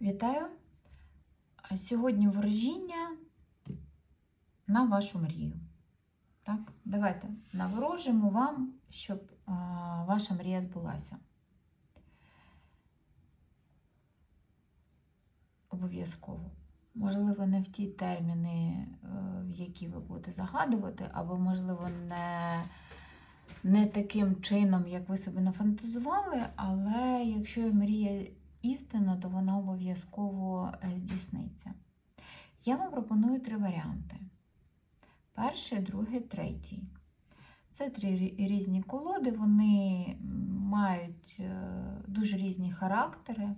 Вітаю! Сьогодні ворожіння на вашу мрію. Так, давайте наворожимо вам, щоб а, ваша мрія збулася. Обов'язково. Можливо, не в ті терміни, е, в які ви будете загадувати, або, можливо, не, не таким чином, як ви собі нафантазували, але якщо мрія істина, то вона обов'язково е, здійсниться. Я вам пропоную три варіанти: перший, другий, третій. Це три різні колоди, вони мають е, дуже різні характери.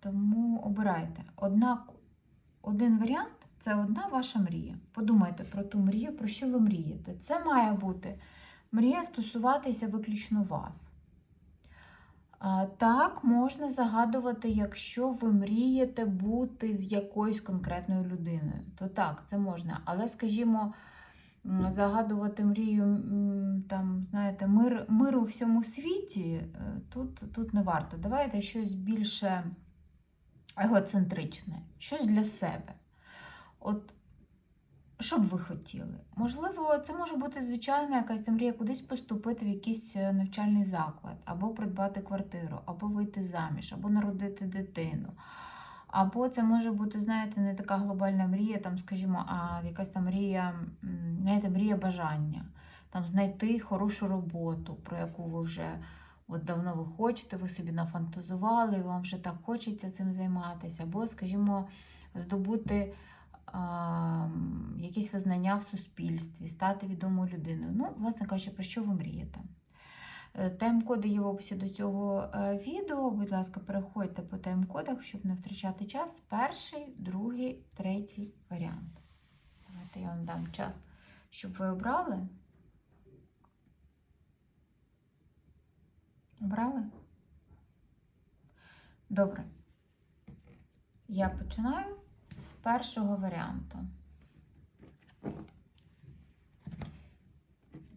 Тому обирайте. Однак, один варіант це одна ваша мрія. Подумайте про ту мрію, про що ви мрієте. Це має бути мрія стосуватися виключно вас. Так, можна загадувати, якщо ви мрієте бути з якоюсь конкретною людиною. То так, це можна. Але, скажімо, загадувати мрію там, знаєте, мир, миру у всьому світі, е, тут, тут не варто. Давайте щось більше егоцентричне, щось для себе. От що б ви хотіли? Можливо, це може бути звичайна якась мрія кудись поступити в якийсь е, навчальний заклад, або придбати квартиру, або вийти заміж, або народити дитину. Або це може бути, знаєте, не така глобальна мрія, там, скажімо, а якась там мрія, знаєте, мрія бажання. Там знайти хорошу роботу, про яку ви вже от давно ви хочете, ви собі нафантазували, і вам вже так хочеться цим займатися. Або, скажімо, здобути якісь визнання в суспільстві, стати відомою людиною. Ну, власне кажучи, про що ви мрієте? Е, Тайм-коди є в описі до цього е, відео. Будь ласка, переходьте по тайм-кодах, щоб не втрачати час. Перший, другий, третій варіант. Давайте я вам дам час, щоб ви обрали. Обрали? Добре. Я починаю з першого варіанту.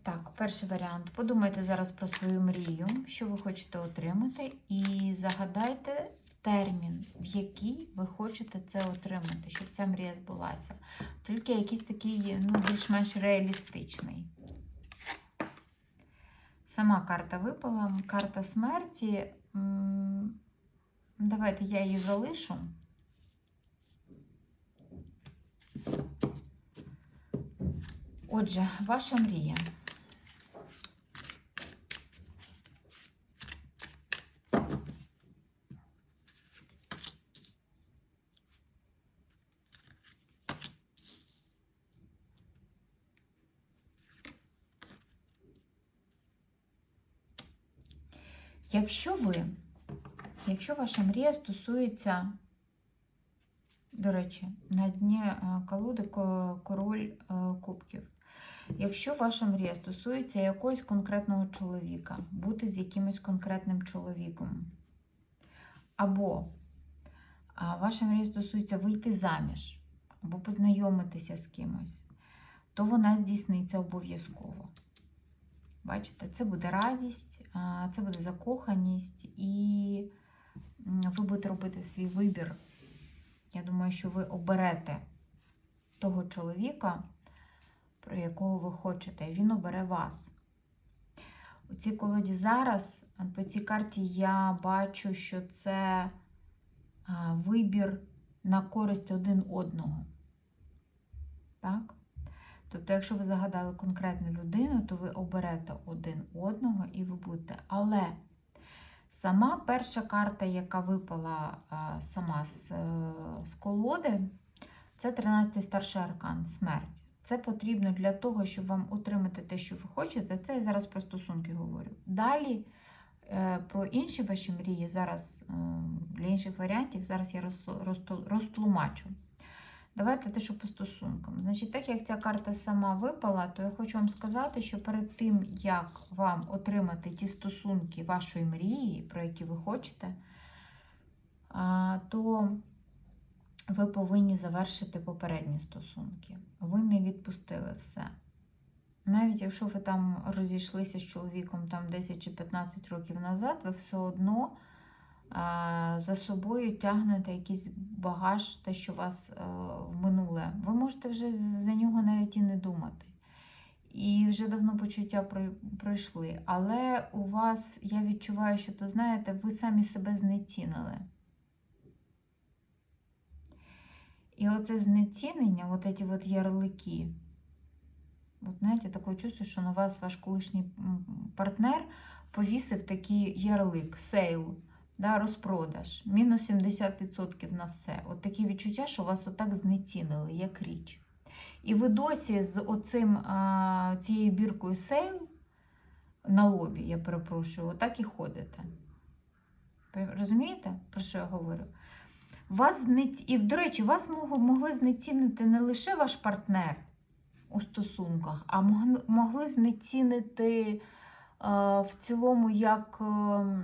Так, перший варіант. Подумайте зараз про свою мрію, що ви хочете отримати, і загадайте термін, в який ви хочете це отримати, щоб ця мрія збулася. Тільки якийсь такий, ну, більш-менш реалістичний. Сама карта випала, карта смерті. Давайте я її залишу. Отже, ваша мрія. Якщо ви, якщо ваша мрія стосується, до речі, на дні е, колоди король е, кубків. Якщо ваша мрія стосується якогось конкретного чоловіка, бути з якимось конкретним чоловіком, або ваша мрія стосується вийти заміж, або познайомитися з кимось, то вона здійсниться обов'язково. Бачите, це буде радість, це буде закоханість, і ви будете робити свій вибір. Я думаю, що ви оберете того чоловіка, про якого ви хочете, і він обере вас. У цій колоді зараз, по цій карті, я бачу, що це вибір на користь один одного. Так? Тобто, якщо ви загадали конкретну людину, то ви оберете один одного і ви будете. Але сама перша карта, яка випала сама з, е, з колоди, це 13-й старший аркан смерть. Це потрібно для того, щоб вам отримати те, що ви хочете. Це я зараз про стосунки говорю. Далі е, про інші ваші мрії, зараз е, для інших варіантів, зараз я розтлумачу. Давайте те, що по стосункам. Значить, так як ця карта сама випала, то я хочу вам сказати, що перед тим, як вам отримати ті стосунки вашої мрії, про які ви хочете, то ви повинні завершити попередні стосунки. Ви не відпустили все. Навіть якщо ви там розійшлися з чоловіком там 10 чи 15 років назад, ви все одно а, за собою тягнете якийсь багаж, те, що вас е, в минуле. Ви можете вже за нього навіть і не думати. І вже давно почуття пройшли. Але у вас, я відчуваю, що то знаєте, ви самі себе знецінили. І оце знецінення, от ці от ярлики. От знаєте, таке чувство, що на вас ваш колишній партнер повісив такий ярлик, сейл, да, розпродаж, мінус 70% на все. От такі відчуття, що вас отак знецінили, як річ. І ви досі з оцим, а, цією біркою сейл на лобі, я перепрошую, отак і ходите. Розумієте, про що я говорю? Вас знеці... І, до речі, вас могли знецінити не лише ваш партнер у стосунках, а могли, знецінити е, в цілому як ем,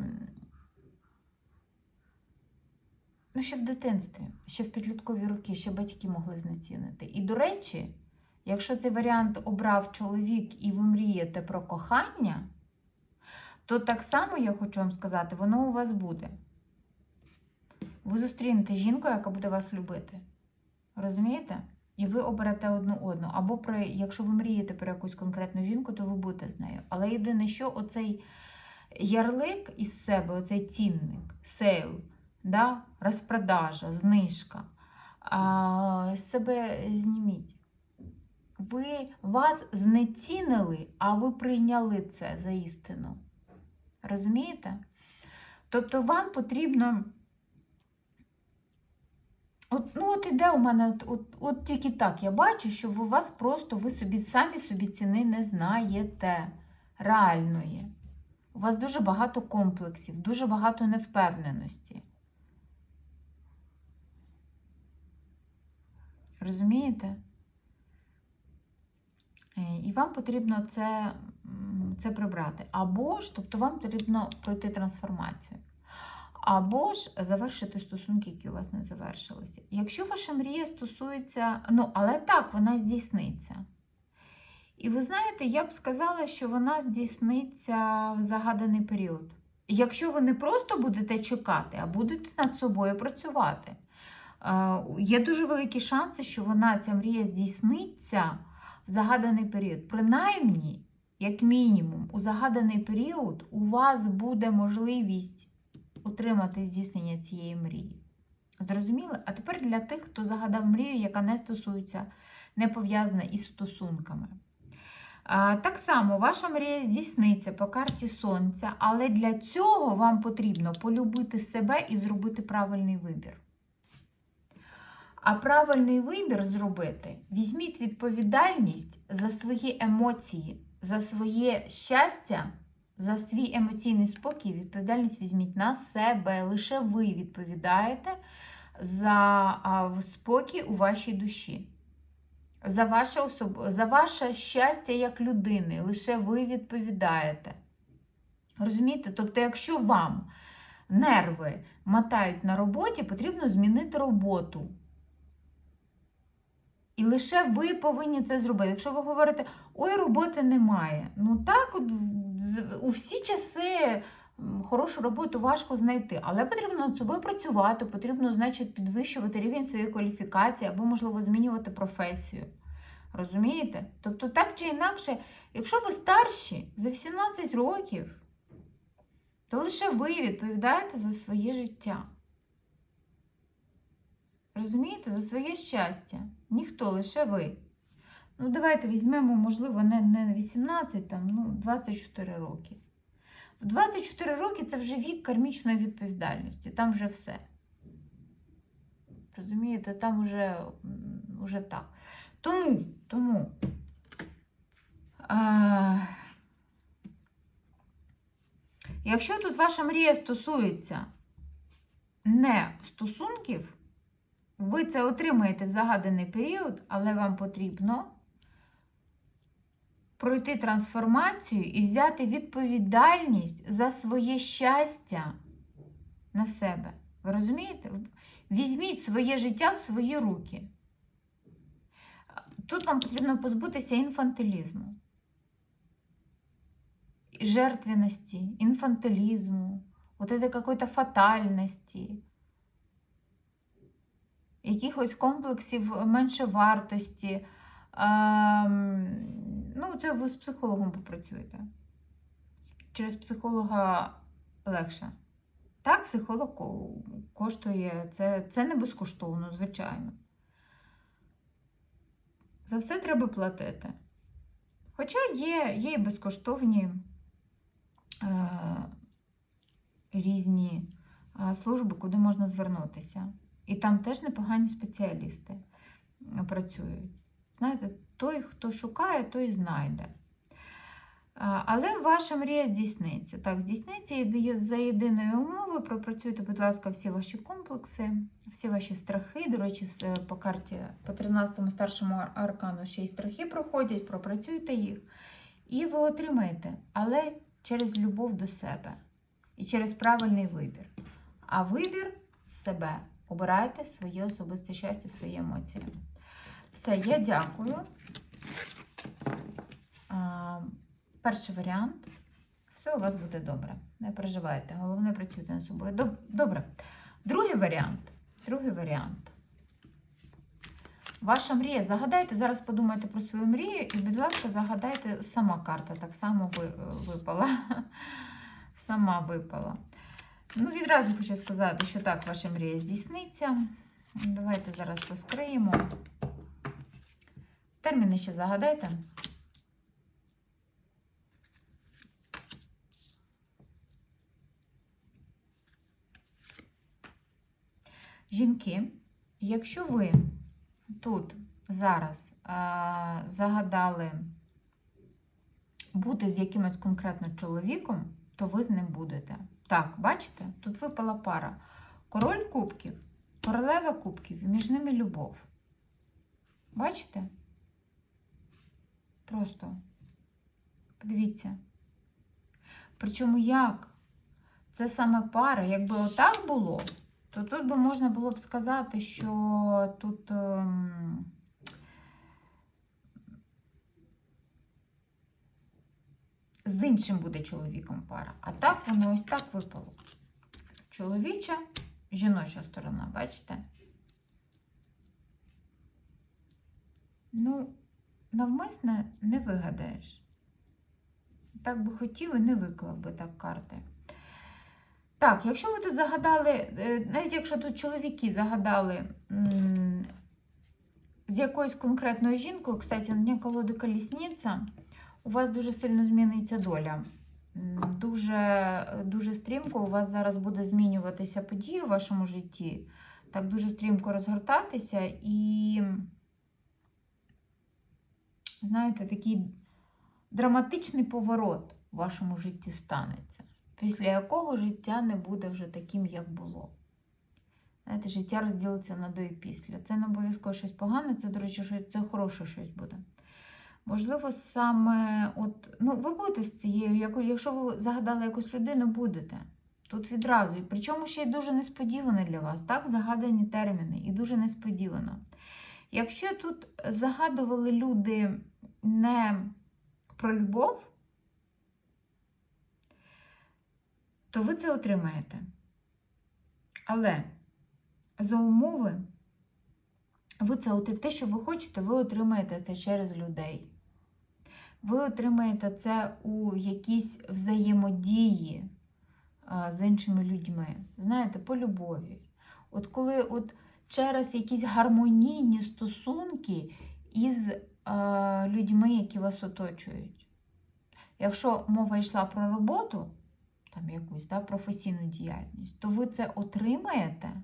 ну, ще в дитинстві, ще в підліткові роки, ще батьки могли знецінити. І, до речі, якщо цей варіант обрав чоловік і ви мрієте про кохання, то так само, я хочу вам сказати, воно у вас буде. Ви зустрінете жінку, яка буде вас любити. Розумієте? І ви оберете одну одну. Або про, якщо ви мрієте про якусь конкретну жінку, то ви будете з нею. Але єдине, що оцей ярлик із себе, оцей цінник, сейл, да? розпродажа, знижка, а, себе зніміть. Ви вас знецінили, а ви прийняли це за істину. Розумієте? Тобто вам потрібно. От, ну, от іде у мене, от, от, от тільки так я бачу, що ви вас просто ви собі самі собі ціни не знаєте реальної. У вас дуже багато комплексів, дуже багато невпевненості. Розумієте? Е, І вам потрібно це, це прибрати. Або ж, тобто вам потрібно пройти трансформацію. Або ж завершити стосунки, які у вас не завершилися. Якщо ваша мрія стосується, ну, але так, вона здійсниться. І ви знаєте, я б сказала, що вона здійсниться в загаданий період. Якщо ви не просто будете чекати, а будете над собою працювати. Е, Є дуже великі шанси, що вона, ця мрія, здійсниться в загаданий період. Принаймні, як мінімум, у загаданий період у вас буде можливість отримати здійснення цієї мрії. Зрозуміли? А тепер для тих, хто загадав мрію, яка не стосується, не пов'язана із стосунками. А, Так само ваша мрія здійсниться по карті Сонця, але для цього вам потрібно полюбити себе і зробити правильний вибір. А правильний вибір зробити, візьміть відповідальність за свої емоції, за своє щастя, за свій емоційний спокій. Відповідальність візьміть на себе. Лише ви відповідаєте за спокій у вашій душі. За ваше, особ... за ваше щастя як людини, лише ви відповідаєте. Розумієте? Тобто, якщо вам нерви мотають на роботі, потрібно змінити роботу. І лише ви повинні це зробити. Якщо ви говорите, ой, роботи немає. Ну так, от у всі часи хорошу роботу важко знайти, але потрібно над собою працювати, потрібно, значить, підвищувати рівень своєї кваліфікації або, можливо, змінювати професію. Розумієте? Тобто, так чи інакше, якщо ви старші за 18 років, то лише ви відповідаєте за своє життя. Розумієте, за своє щастя. Ніхто, лише ви. Ну, давайте візьмемо, можливо, не, не 18, там, ну, 24 роки. В 24 роки це вже вік кармічної відповідальності, там вже все. Розумієте, там вже, вже так. Тому, тому. А, якщо тут ваша мрія стосується не стосунків, ви це отримаєте в загаданий період, але вам потрібно пройти трансформацію і взяти відповідальність за своє щастя на себе. Ви розумієте? Візьміть своє життя в свої руки. Тут вам потрібно позбутися інфантилізму, жертвеності, інфантилізму, вот этой какой-то фатальності, якихось комплексів меншовартості. Ну, це ви з психологом попрацюєте. Через психолога легше. Так, психолог коштує, це, це не безкоштовно, звичайно. За все треба платити. Хоча є, є і безкоштовні е, різні е, служби, куди можна звернутися. І там теж непогані спеціалісти працюють. Знаєте, той, хто шукає, той знайде. Але ваша мрія здійсниться. Так, здійсниться за єдиної умови. Пропрацюйте, будь ласка, всі ваші комплекси, всі ваші страхи. До речі, е, по карті по 13-му старшому аркану ще й страхи проходять, пропрацюйте їх. І ви отримаєте, але через любов до себе і через правильний вибір. А вибір себе. Обирайте своє особисте щастя, свої емоції. Все, я дякую. Перший варіант. Все у вас буде добре. Не переживайте. Головне, працюйте над собою. Добре. Другий варіант. Другий варіант. Ваша мрія. Загадайте, зараз подумайте про свою мрію, і, будь ласка, загадайте, сама карта так само випала. Сама випала. Ну, відразу хочу сказати, що так, ваша мрія здійсниться. Давайте зараз розкриємо. Терміни ще загадайте. Жінки, якщо ви тут зараз а, загадали бути з якимось конкретно чоловіком, то ви з ним будете. Так, бачите? Тут випала пара. Король кубків, королева кубків, і між ними любов. Бачите? Просто подивіться. Причому як? Це саме пара. Якби отак було, то тут би можна було б сказати, що тут. ем, з іншим буде чоловіком пара. А так воно ось так випало. Чоловіча, жіноча сторона, бачите? Ну, навмисне не вигадаєш. Так би хотів і не виклав би так карти. Так, якщо ви тут загадали, е, навіть якщо тут чоловіки загадали з якоюсь конкретною жінкою, кстати, на дні колоди колісниця, у вас дуже сильно зміниться доля. Дуже, дуже стрімко у вас зараз буде змінюватися події у вашому житті, так дуже стрімко розгортатися і, знаєте, такий драматичний поворот в вашому житті станеться, після якого життя не буде вже таким, як було. Знаєте, життя розділиться на до і після. Це не обов'язково щось погане, це, до речі, це хороше щось буде. Можливо, саме от, ну, ви будете з цією, якщо ви загадали якусь людину, будете. Тут відразу. І причому ще й дуже несподівано для вас, так? Загадані терміни, і дуже несподівано. Якщо тут загадували люди не про любов, то ви це отримаєте. Але за умови, ви це те, що ви хочете, ви отримаєте це через людей. Ви отримаєте це у якійсь взаємодії з іншими людьми. Знаєте, по любові. От коли от через якісь гармонійні стосунки із людьми, які вас оточують. Якщо мова йшла про роботу, там якусь да, професійну діяльність, то ви це отримаєте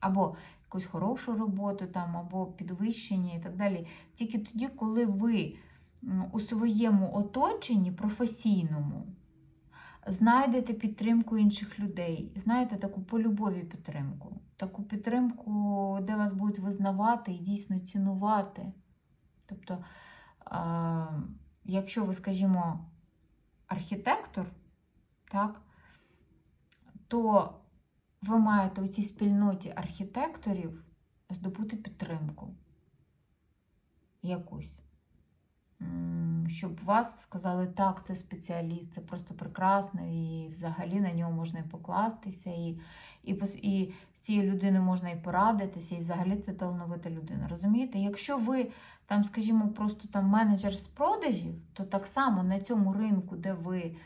або якусь хорошу роботу, там, або підвищення і так далі. Тільки тоді, коли ви у своєму оточенні професійному знайдете підтримку інших людей, знаєте, таку по любові підтримку, таку підтримку, де вас будуть визнавати і дійсно цінувати. Тобто, якщо ви, скажімо, архітектор, так, то ви маєте у цій спільноті архітекторів здобути підтримку якусь. Щоб вас сказали, так, це спеціаліст, це просто прекрасно, і взагалі на нього можна покластися, і, і, і цією людиною можна і порадитися, і взагалі це талановита людина. Розумієте? Якщо ви там, скажімо, просто там менеджер з продажів, то так само на цьому ринку, де ви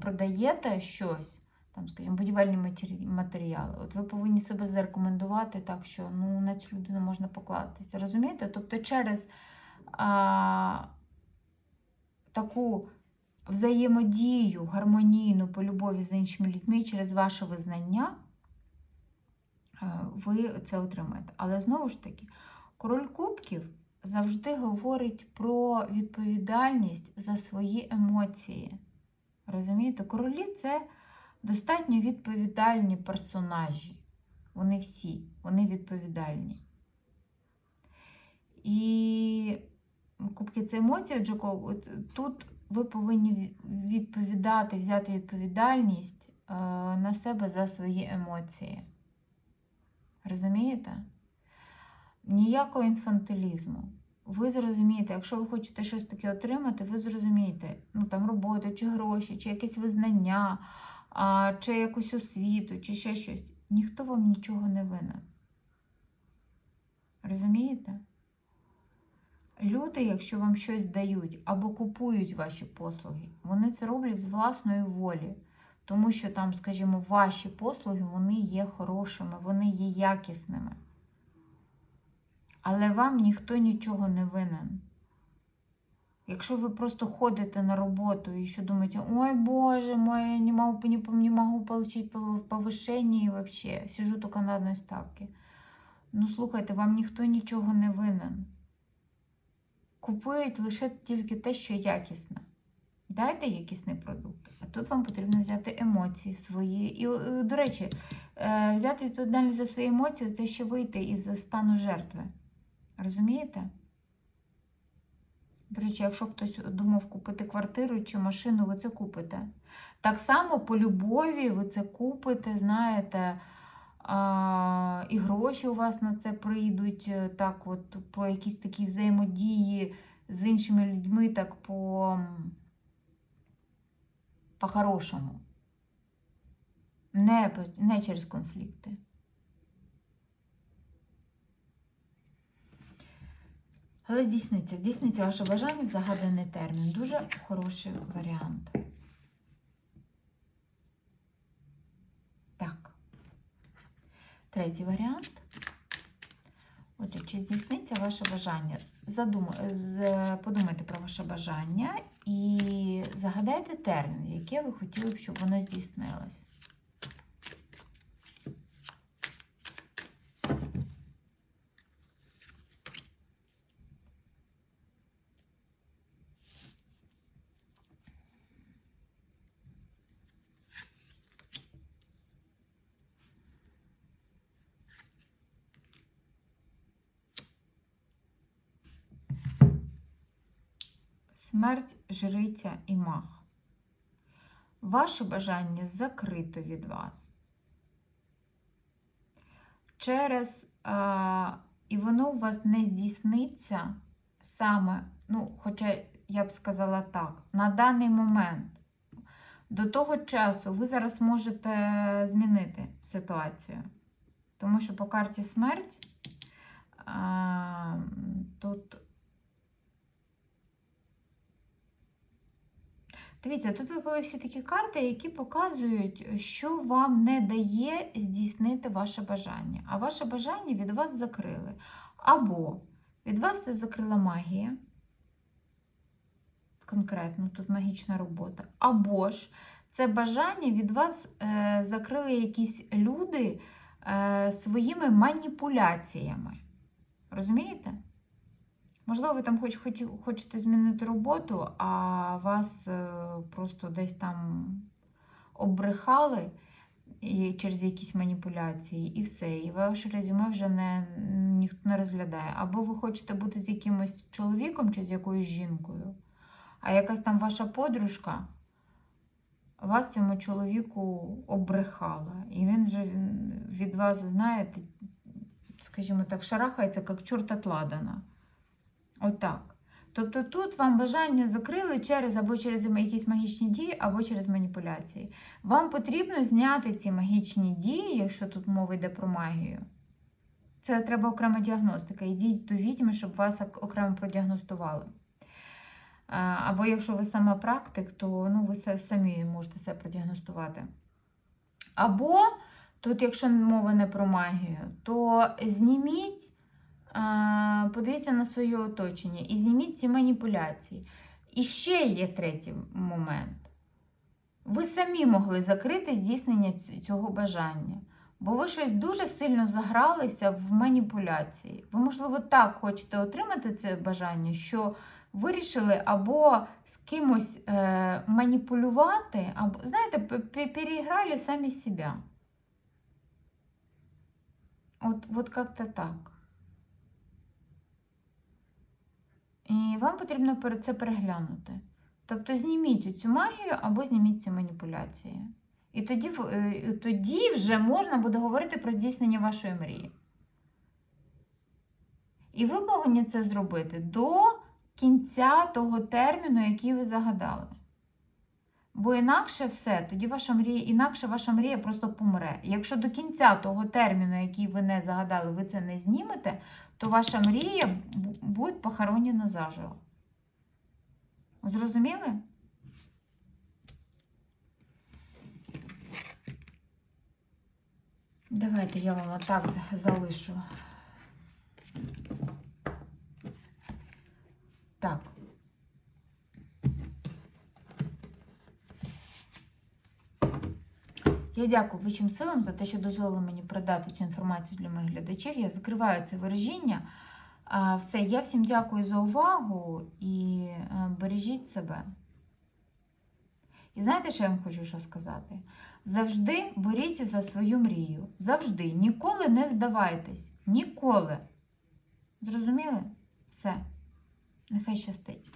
продаєте щось, там, скажімо, будівельні матеріали, от ви повинні себе зарекомендувати так, що ну, на цю людину можна покластися. Розумієте? Тобто через а, таку взаємодію гармонійну по любові з іншими людьми через ваше визнання, ви це отримаєте. Але знову ж таки, король кубків завжди говорить про відповідальність за свої емоції. Розумієте, королі це достатньо відповідальні персонажі. Вони всі, вони відповідальні. І кубки це емоції, Джоко, тут ви повинні відповідати, взяти відповідальність е, на себе за свої емоції. Розумієте? Ніякого інфантилізму. Ви зрозумієте, якщо ви хочете щось таке отримати, ви зрозумієте, ну там роботу, чи гроші, чи якесь визнання, а, чи якусь освіту, чи ще щось. Ніхто вам нічого не винен. Розумієте? Люди, якщо вам щось дають або купують ваші послуги, вони це роблять з власної волі. Тому що там, скажімо, ваші послуги вони є хорошими, вони є якісними. Але вам ніхто нічого не винен. Якщо ви просто ходите на роботу і що думаєте, ой Боже мой, я не могу, не, не могу получить пов- повышение и вообще сижу тільки на одній ставці. Ну, слухайте, вам ніхто нічого не винен. Купують лише тільки те, що якісне. Дайте якісний продукт. А тут вам потрібно взяти емоції свої. І, е, до речі, е, взяти відповідальність за свої емоції це ще вийти із стану жертви. Розумієте? До речі, якщо хтось думав купити квартиру чи машину, ви це купите. Так само по любові ви це купите, знаєте, а, і гроші у вас на це прийдуть, е, так от про якісь такі взаємодії з іншими людьми, так по, по-хорошому. Не, не через конфлікти. Але здійсниться, здійсниться ваше бажання в загаданий термін. Дуже хороший варіант. Так. Третій варіант. Отже, чи здійсниться ваше бажання? Задум... Подумайте про ваше бажання і загадайте термін, який ви хотіли б, щоб воно здійснилось. Смерть, жриця і мах. Ваше бажання закрито від вас. Через, а, і воно у вас не здійсниться саме, ну, хоча я б сказала так, на даний момент. До того часу ви зараз можете змінити ситуацію. Тому що по карті смерть а, тут Дивіться, тут випали всі такі карти, які показують, що вам не дає здійснити ваше бажання. А ваше бажання від вас закрили. Або від вас це закрила магія, конкретно тут магічна робота. Або ж це бажання від вас е, закрили якісь люди е, своїми маніпуляціями. Розумієте? Можливо, ви там хоч, хочете змінити роботу, а вас е, просто десь там обрехали і через якісь маніпуляції, і все. І ваше резюме вже не, ніхто не розглядає. Або ви хочете бути з якимось чоловіком чи з якоюсь жінкою, а якась там ваша подружка вас цьому чоловіку обрехала. І він вже від вас, знаєте, скажімо так, шарахається, як чорт от ладана. Отак. Тобто тут вам бажання закрили через або через якісь магічні дії, або через маніпуляції. Вам потрібно зняти ці магічні дії, якщо тут мова йде про магію. Це треба окрема діагностика. Йдіть до відьми, щоб вас окремо продіагностували. Або якщо ви сама практик, то ну, ви самі можете себе продіагностувати. Або тут, якщо мова не про магію, то зніміть, подивіться на своє оточення і зніміть ці маніпуляції. І ще є третій момент. Ви самі могли закрити здійснення цього бажання. Бо ви щось дуже сильно загралися в маніпуляції. Ви, можливо, так хочете отримати це бажання, що вирішили або з кимось е, маніпулювати, або, знаєте, переіграли самі себе. От, от як-то так. І вам потрібно це переглянути. Тобто зніміть цю магію або зніміть ці маніпуляції. І тоді, е, тоді вже можна буде говорити про здійснення вашої мрії. І ви повинні це зробити до кінця того терміну, який ви загадали. Бо інакше все, тоді ваша мрія, інакше ваша мрія просто помре. Якщо до кінця того терміну, який ви не загадали, ви це не знімете, то ваша мрія бу- буде похоронена заживо. Зрозуміли? Давайте я вам отак за- залишу. Так. Я дякую вищим силам за те, що дозволили мені продати цю інформацію для моїх глядачів. Я закриваю це вираження. А, Все, я всім дякую за увагу і е, бережіть себе. І знаєте, що я вам хочу що сказати? Завжди боріться за свою мрію. Завжди. Ніколи не здавайтесь. Ніколи. Зрозуміли? Все. Нехай щастить.